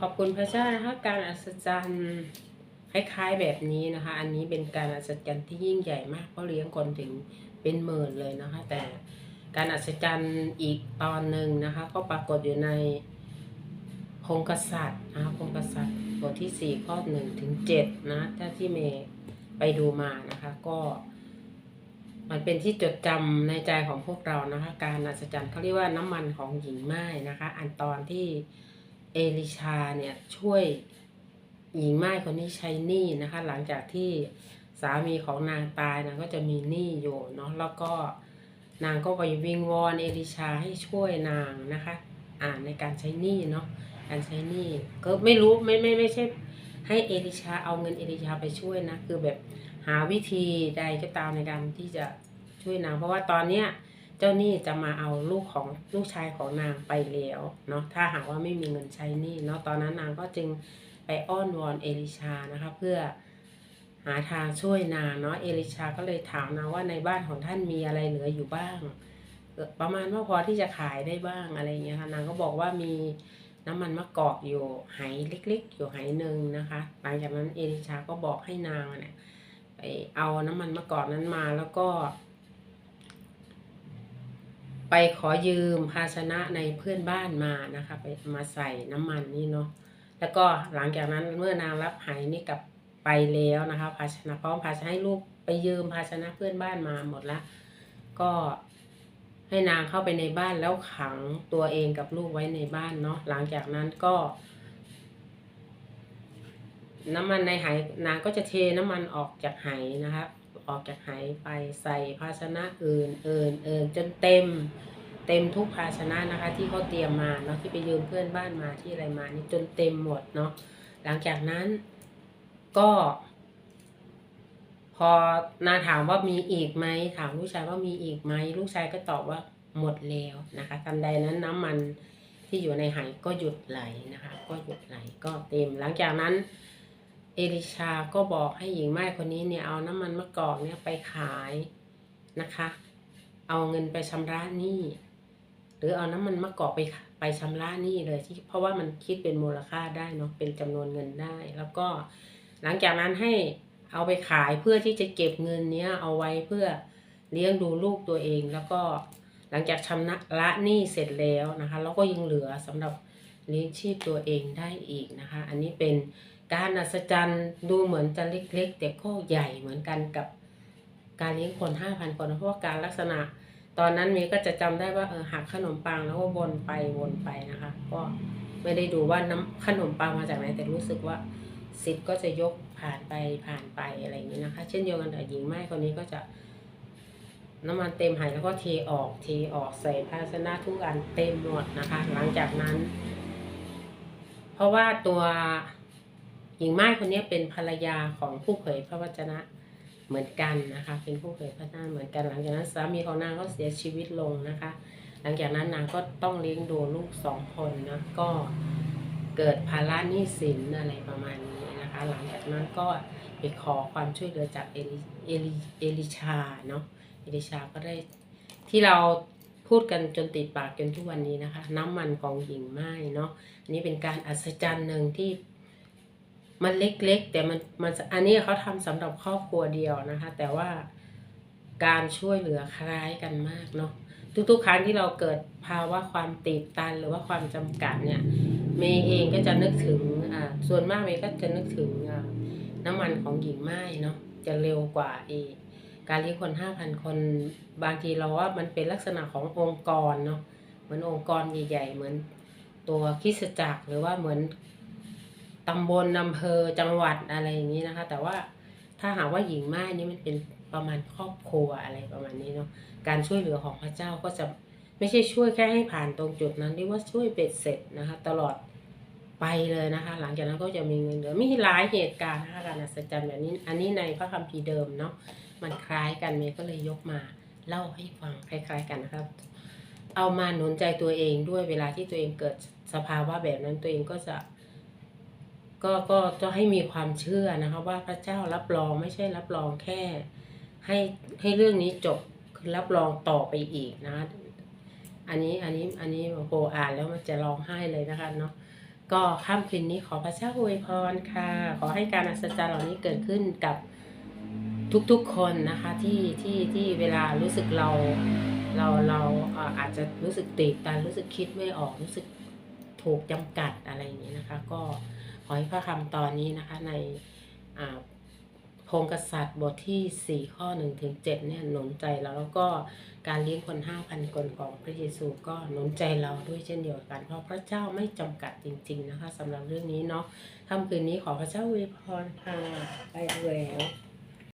ขอบคุณพระเจ้านะคะการอัศจรรย์คล้ายๆแบบนี้นะคะ อันนี้เป็นการอัศจรรย์ที่ยิ่งใหญ่มากเพราะเลี้ยงคนถึงเป็นหมื่นเลยนะคะ แต่การอัศจรรย์อีกตอนหนึ่งนะคะ ก็ปรากฏอยู่ในพงกษัตริย์นะคะพงกษัตริย์บทที่สี่ข้อหนึ่งถึงเจ็ดนะถ้าที่เมย์ไปดูมานะคะ ก็มันเป็นที่จดจำในใจของพวกเรานะคะ การอัศจรรย์เขาเรียกว่าน้ำมันของหญิงไม้นะคะ อันตอนที่ เอลิชาเนี่ยช่วยหญิงไม้คนนี้ใช้หนี้นะคะ หลังจากที่สามีของนางตายนางก็จะมีหนี้อยู่เนาะแล้วก็นางก็ไปวิงวอนเอลิชาให้ช่วยนางนะคะ อ่านในการใช้หนี้เนาะการใช้หนี้ก็ไม่รู้ไม่ไม่ไม่ใช่ให้เอลิชาเอาเงินเอลิชาไปช่วยนะ คือแบบหาวิธีใดก็ตามในการที่จะช่วยนางเพราะว่าตอนเนี้ย จ้าหนี้จะมาเอาลูกของลูกชายของนางไปแล้วเนาะถ้าหากว่าไม่มีเงินใช้หนี้เนาะตอนนั้นนางก็จึงไปอ้อนวอนเอลิชานะคะ เพื่อหาทางช่วยนางเนาะเอลิชาก็เลยถามนางว่าในบ้านของท่านมีอะไรเหลืออยู่บ้าง ประมาณว่าพอที่จะขายได้บ้างอะไรเงี้ยค่ะนางก็บอกว่ามีน้ำมันมะกอกอยู่ไหเล็กๆ อยู่ไหหนึ่งนะคะหลังจากนั้นเอลิชาก็บอกให้นางเนี่ยไปเอาน้ำมันมะกอกนั้นมาแล้วก็ ไปขอยืมภาชนะในเพื่อนบ้านมานะคะไปมาใส่น้ำมันนี่เนาะแล้วก็หลังจากนั้นเมื่อนางรับไหนี่กลับไปแล้วนะคะภาชนะพร้อมภาชนะให้ลูกไปยืมภาชนะเพื่อนบ้านมาหมดละก็ให้นางเข้าไปในบ้านแล้วขังตัวเองกับลูกไว้ในบ้านเนาะหลังจากนั้นก็ น้ำมันในไหนางก็จะเทน้ำมันออกจากไหนะครับออกจากไหไปใส่ภาชนะอื่นเอื่นเอื่นจนเต็ม เต็มทุกภาชนะนะคะ ที่เขาเตรียมมาเนาะที่ไปยืมเพื่อนบ้านมาที่อะไรมานี่จนเต็มหมดเนาะหลังจากนั้นก็ พอนาถามว่ามีอีกไหมถามลูกชายว่ามีอีกไหมลูกชายก็ตอบว่าหมดแล้วนะคะทันใดนั้นน้ำมันที่อยู่ในไหก็หยุดไหลนะคะ ก็หยุดไหลก็เต็ม หลังจากนั้นเอลิชาก็บอกให้หญิงไม้คนนี้เนี่ยเอาน้ำมันมะกอกเนี่ยไปขายนะคะ เอาเงินไปชำระหนี้ รือเอาน้ำมันมะกอกไปไปชำระหนี้เลยที่เพราะว่ามันคิดเป็นมูลค่าได้เนาะเป็นจำนวนเงินได้ แล้วก็หลังจากนั้นให้เอาไปขายเพื่อที่จะเก็บเงินเนี้ยเอาไว้เพื่อเลี้ยงดูลูกตัวเอง แล้วก็หลังจากชำระหนี้เสร็จแล้วนะคะแล้วก็ยังเหลือสำหรับเลี้ยงชีพตัวเองได้อีกนะคะ อันนี้เป็นการอัศจรรย์ดูเหมือนจะเล็กๆ แต่ก็ใหญ่เหมือนกันกับการเลี้ยงคนห้าพันคนเพราะว่าการลักษณะ ตอนนั้นเมย์ก็จะจำได้ว่าเออหักขนมปังแล้วก็วนไปวนไปนะคะ ก็ไม่ได้ดูว่าน้ำขนมปังมาจากไหนแต่รู้สึกว่าสิทธิ์ก็จะยกผ่านไปผ่านไปอะไรอย่างนี้นะคะ เช่นเดียวกันกับหญิงไม้คนนี้ก็จะ น้ำมันเต็มหายแล้วก็เทออกเทออกใส่ภาชนะทุกอันเต็มหมดนะคะ หลังจากนั้น เพราะว่าตัวหญิงไม้คนนี้เป็นภรรยาของผู้เผยพระวจนะ เหมือนกันนะคะ เป็นผู้เผยพระวจนะเหมือนกันหลังจากนั้นสามีของนางก็เสียชีวิตลงนะคะ หลังจากนั้นนางก็ต้องเลี้ยงดูลูกสองคนนะก็เกิดภาระหนี้สินอะไรประมาณนี้นะคะ หลังจากนั้นก็ไปขอความช่วยเหลือจากเอลิเอลิเอลิชาเนาะเอลิชาก็ได้ที่เราพูดกันจนติดปากจนทุกวันนี้นะคะ น้ำมันของหญิงไม้เนาะอันนี้เป็นการอัศจรรย์หนึ่งที่ มันเล็กๆ แต่มันมันอันนี้เขาทำสำหรับครอบครัวเดียวนะคะ แต่ว่าการช่วยเหลือคล้ายกันมากเนาะทุกๆ ครั้งที่เราเกิดภาวะความติดตันหรือว่าความจำกัดเนี่ยเมย์เองก็จะนึกถึงอ่าส่วนมากเมย์ก็จะนึกถึงอ่าน้ำมันของหญิงไม้เนาะจะเร็วกว่าเอการเลี้ยงคนห้าพันคน บางทีเราว่ามันเป็นลักษณะขององค์กรเนาะเหมือนองค์กรใหญ่ๆ เหมือนตัวคิสจักรหรือว่าเหมือน ตำบลอำเภอจังหวัดอะไรอย่างนี้นะคะ แต่ว่าถ้าหากว่าหญิงไม้นี่มันเป็นประมาณครอบครัวอะไรประมาณนี้เนาะการช่วยเหลือของพระเจ้าก็จะไม่ใช่ช่วยแค่ให้ผ่านตรงจุดนั้นเรียกว่าช่วยเบ็ดเสร็จนะคะ ตลอดไปเลยนะคะ หลังจากนั้นก็จะมีเงินเหลือมีหลายเหตุการณ์นะคะการอัศจรรย์แบบนี้อันนี้ในพระคัมภีร์เดิมเนาะมันคล้ายกันเมย์ก็เลยยกมาเล่าให้ฟังคล้าย ๆกันนะครับเอามาหนุนใจตัวเองด้วยเวลาที่ตัวเองเกิดสภาวะแบบนั้นตัวเองก็จะ ก็ก็จะให้มีความเชื่อนะคะว่าพระเจ้ารับรองไม่ใช่รับรองแค่ ให้ให้เรื่องนี้จบคือรับรองต่อไปอีกนะอันนี้อันนี้อันนี้โอ้โหอ่านแล้วมันจะร้องไห้เลยนะคะเนาะก็ค่ำคืนนี้ขอพระเจ้าอวยพรค่ะ ขอให้การอัศจรรย์เหล่านี้เกิดขึ้นกับทุกๆคนนะคะที่ที่ที่เวลารู้สึกเราเราเราอาจจะรู้สึกตีบตันรู้สึกคิดไม่ออกรู้สึกถูกจำกัดอะไรอย่างนี้นะคะ ก็ ขอให้พระคำตอนนี้นะคะในพงกษัตริย์บทที่ 4 ข้อ1ถึง7เนี่ยหนุนใจเราแล้วก็การเลี้ยงคน 5,000 คนของพระเยซูก็หนุนใจเราด้วยเช่นเดียวกัน เพราะพระเจ้าไม่จำกัดจริง ๆ นะคะสำหรับเรื่องนี้เนาะค่ำคืนนี้ขอพระเจ้าอวยพรค่ะไปแล้ว